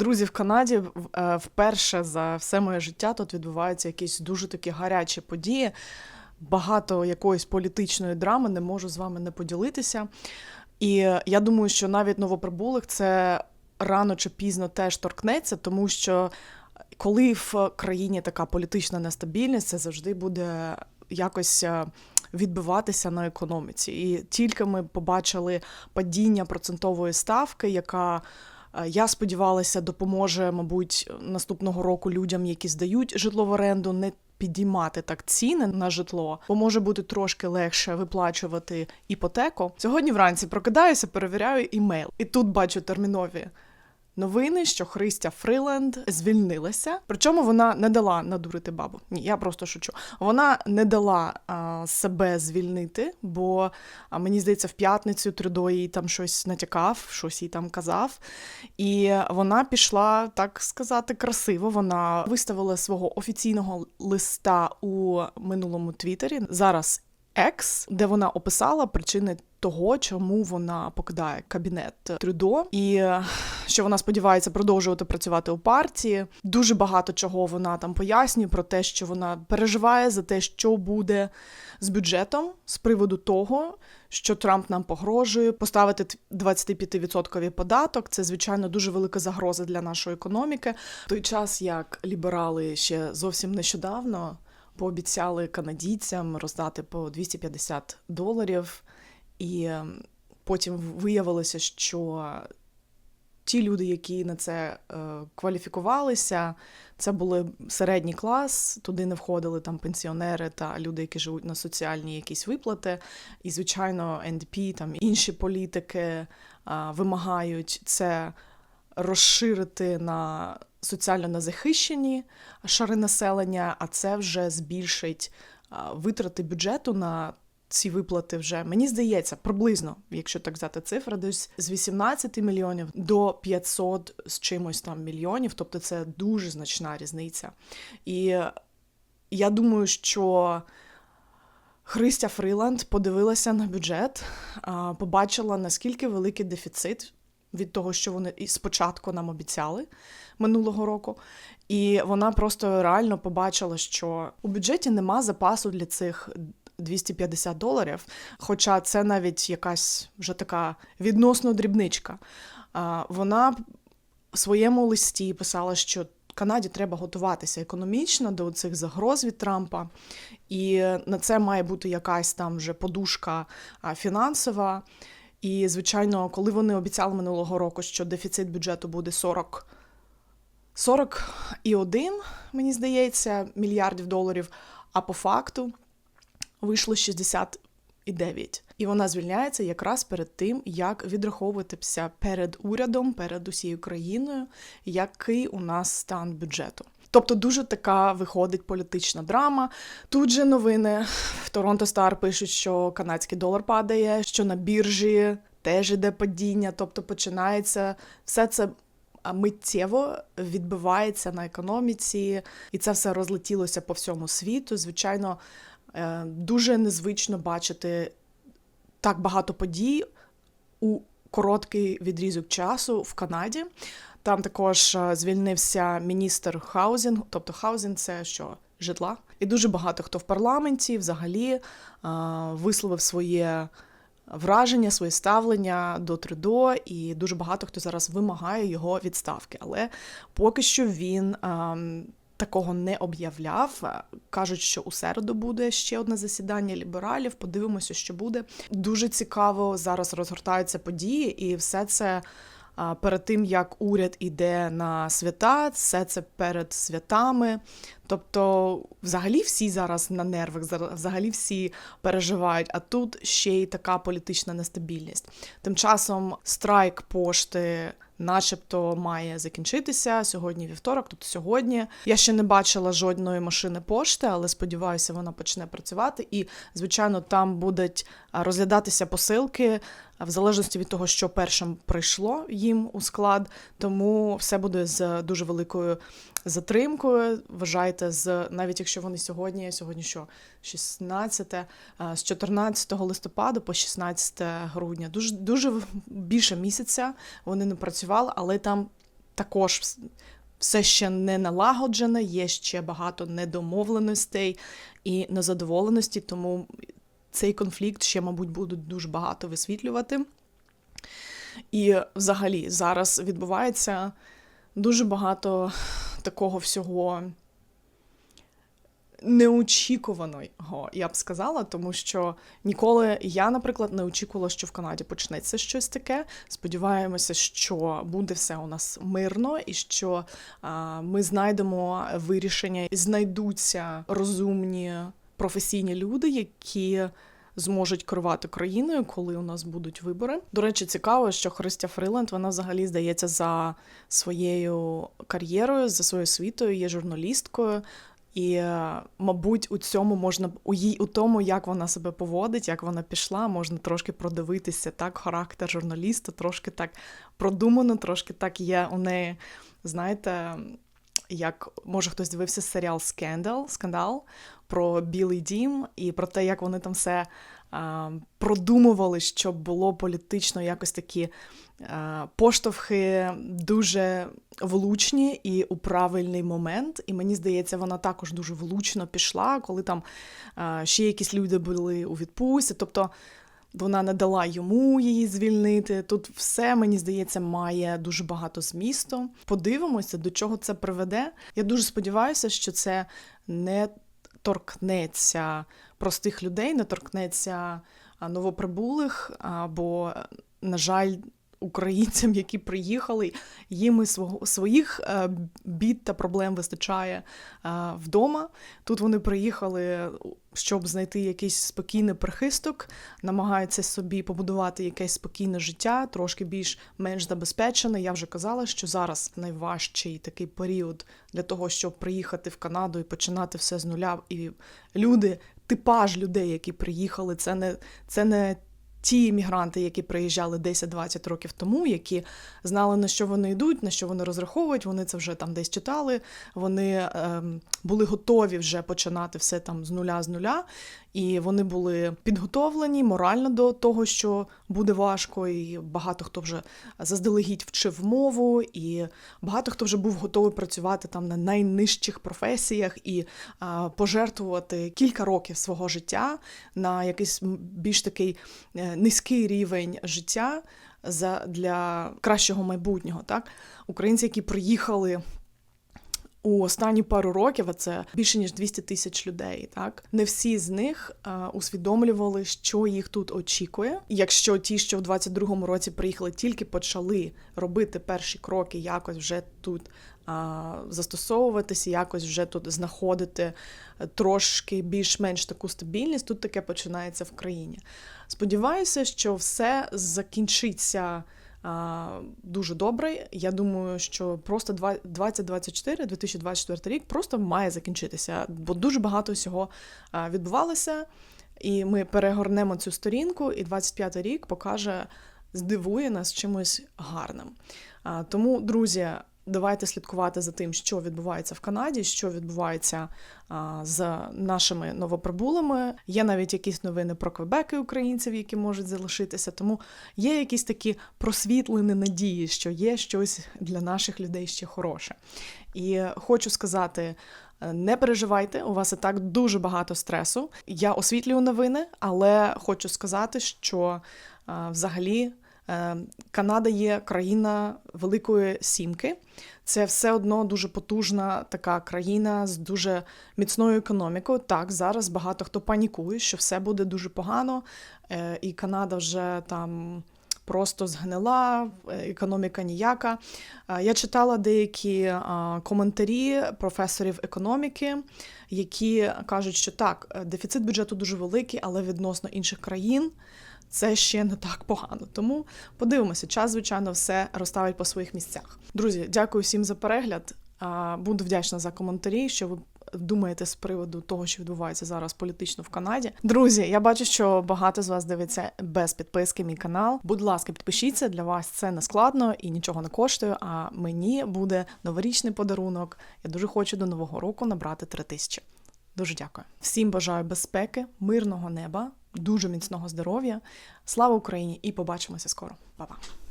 Друзі, в Канаді е, вперше за все моє життя тут відбуваються якісь дуже такі гарячі події. Багато якоїсь політичної драми не можу з вами не поділитися. І я думаю, що навіть новоприбулих це рано чи пізно теж торкнеться, тому що коли в країні така політична нестабільність, це завжди буде якось е, відбиватися на економіці. І тільки ми побачили падіння процентової ставки, яка я сподівалася, допоможе, мабуть, наступного року людям, які здають житло в оренду, не підіймати так ціни на житло, бо може бути трошки легше виплачувати іпотеку. Сьогодні вранці прокидаюся, перевіряю імейл, і тут бачу термінові. Новини, що Христя Фриленд звільнилася. Причому вона не дала надурити бабу. Ні, я просто шучу. Вона не дала а, себе звільнити, бо а, мені здається, в п'ятницю Трюдо їй там щось натякав, щось їй там казав. І вона пішла, так сказати, красиво. Вона виставила свого офіційного листа у минулому твіттері. Зараз Екс, де вона описала причини того, чому вона покидає кабінет Трюдо, і е, що вона сподівається продовжувати працювати у партії. Дуже багато чого вона там пояснює про те, що вона переживає за те, що буде з бюджетом з приводу того, що Трамп нам погрожує поставити т- 25% податок. Це звичайно дуже велика загроза для нашої економіки. В той час як ліберали ще зовсім нещодавно пообіцяли канадійцям роздати по 250 доларів, і ем, потім виявилося, що ті люди, які на це е, кваліфікувалися, це були середній клас, туди не входили там пенсіонери та люди, які живуть на соціальні якісь виплати. І, звичайно, НДП, там інші політики а, вимагають це розширити на соціально незахищені шари населення, а це вже збільшить витрати бюджету на ці виплати вже мені здається приблизно, якщо так взяти цифри, десь з 18 мільйонів до 500 з чимось там мільйонів. Тобто це дуже значна різниця. І я думаю, що Христя Фріланд подивилася на бюджет, побачила наскільки великий дефіцит від того, що вони і спочатку нам обіцяли минулого року. І вона просто реально побачила, що у бюджеті нема запасу для цих 250 доларів. Хоча це навіть якась вже така відносно дрібничка. Вона в своєму листі писала, що Канаді треба готуватися економічно до цих загроз від Трампа, і на це має бути якась там вже подушка фінансова. І, звичайно, коли вони обіцяли минулого року, що дефіцит бюджету буде 40, 41, мені здається, мільярдів доларів, а по факту вийшло 69. І вона звільняється якраз перед тим, як відраховуватися перед урядом, перед усією країною, який у нас стан бюджету. Тобто дуже така виходить політична драма. Тут же новини в Торонто Стар пишуть, що канадський долар падає, що на біржі теж іде падіння. Тобто починається все це миттєво відбивається на економіці, і це все розлетілося по всьому світу. Звичайно, е, дуже незвично бачити так багато подій у короткий відрізок часу в Канаді. Там також е, звільнився міністр хаузінг, тобто хаузінг це що житла. І дуже багато хто в парламенті взагалі е, висловив своє враження, своє ставлення до Трюдо, і дуже багато хто зараз вимагає його відставки. Але поки що він ем, такого не об'являв. Е, Кажуть, що у середу буде ще одне засідання лібералів. Подивимося, що буде. Дуже цікаво зараз розгортаються події, і все це. Перед тим як уряд іде на свята, все це перед святами. Тобто, взагалі всі зараз на нервах, взагалі всі переживають. А тут ще й така політична нестабільність. Тим часом страйк пошти, начебто, має закінчитися сьогодні вівторок. Тобто сьогодні я ще не бачила жодної машини пошти, але сподіваюся, вона почне працювати. І, звичайно, там будуть розглядатися посилки в залежності від того, що першим прийшло їм у склад. Тому все буде з дуже великою затримкою. Вважайте, з навіть якщо вони сьогодні, сьогодні що 16, е, з 14 листопада по 16 грудня, дуже дуже більше місяця вони не працювали, але там. також все ще не налагоджене, є ще багато недомовленостей і незадоволеності, тому цей конфлікт ще, мабуть, будуть дуже багато висвітлювати. І взагалі зараз відбувається дуже багато такого всього неочікуваного, я б сказала, тому що ніколи я, наприклад, не очікувала, що в Канаді почнеться щось таке. Сподіваємося, що буде все у нас мирно і що а, ми знайдемо вирішення знайдуться розумні професійні люди, які. Зможуть керувати країною, коли у нас будуть вибори. До речі, цікаво, що Христя Фриланд вона взагалі здається за своєю кар'єрою, за своєю освітою, є журналісткою. І, е, мабуть, у цьому можна у їй у тому, як вона себе поводить, як вона пішла, можна трошки продивитися так, характер журналіста, трошки так продумано, трошки так є у неї, знаєте, як може хтось дивився серіал Скандал, скандал про Білий Дім і про те, як вони там все а, продумували, щоб було політично якось такі а, поштовхи дуже влучні і у правильний момент. І мені здається, вона також дуже влучно пішла, коли там а, ще якісь люди були у відпустці. Тобто вона не дала йому її звільнити. Тут все, мені здається, має дуже багато змісту. Подивимося, до чого це приведе. Я дуже сподіваюся, що це не торкнеться простих людей, не торкнеться новоприбулих, або, на жаль, українцям, які приїхали, їм і свого своїх е, бід та проблем вистачає е, вдома. Тут вони приїхали, щоб знайти якийсь спокійний прихисток, намагаються собі побудувати якесь спокійне життя, трошки більш менш забезпечене. Я вже казала, що зараз найважчий такий період для того, щоб приїхати в Канаду і починати все з нуля. І люди, типаж людей, які приїхали, це не це не ті іммігранти, які приїжджали 10-20 років тому, які знали, на що вони йдуть, на що вони розраховують, вони це вже там десь читали, вони ем, були готові вже починати все там з нуля з нуля, і вони були підготовлені морально до того, що буде важко, і багато хто вже заздалегідь вчив мову, і багато хто вже був готовий працювати там на найнижчих професіях і а, пожертвувати кілька років свого життя на якийсь більш такий е, низький рівень життя за для кращого майбутнього. Так, українці, які приїхали. У останні пару років, а це більше ніж 200 тисяч людей. Так не всі з них а, усвідомлювали, що їх тут очікує. Якщо ті, що в 22-му році приїхали, тільки почали робити перші кроки, якось вже тут застосовуватися, якось вже тут знаходити трошки більш-менш таку стабільність. Тут таке починається в країні. Сподіваюся, що все закінчиться. Дуже добре. Я думаю, що просто 2024, 2024 рік просто має закінчитися, бо дуже багато всього відбувалося, і ми перегорнемо цю сторінку, і 25 рік покаже, здивує нас чимось гарним. Тому, друзі, Давайте слідкувати за тим, що відбувається в Канаді, що відбувається а, з нашими новоприбулими. Є навіть якісь новини про Квебеки українців, які можуть залишитися. Тому є якісь такі просвітлені надії, що є щось для наших людей ще хороше. І хочу сказати. Не переживайте, у вас і так дуже багато стресу. Я освітлюю новини, але хочу сказати, що а, взагалі Е, Канада є країна Великої Сімки. Це все одно дуже потужна така країна з дуже міцною економікою. Так, зараз багато хто панікує, що все буде дуже погано, е, і Канада вже там. Просто згнила, е, економіка ніяка. Я читала деякі коментарі професорів економіки, які кажуть, що так, дефіцит бюджету дуже великий, але відносно інших країн це ще не так погано. Тому подивимося, час, звичайно, все розставить по своїх місцях. Друзі, дякую всім за перегляд. Буду вдячна за коментарі, що ви. Думаєте з приводу того, що відбувається зараз політично в Канаді. Друзі, я бачу, що багато з вас дивиться без підписки мій канал. Будь ласка, підпишіться для вас це не складно і нічого не коштує. А мені буде новорічний подарунок. Я дуже хочу до нового року набрати три тисячі. Дуже дякую. Всім бажаю безпеки, мирного неба, дуже міцного здоров'я. Слава Україні! І побачимося скоро. Па-па!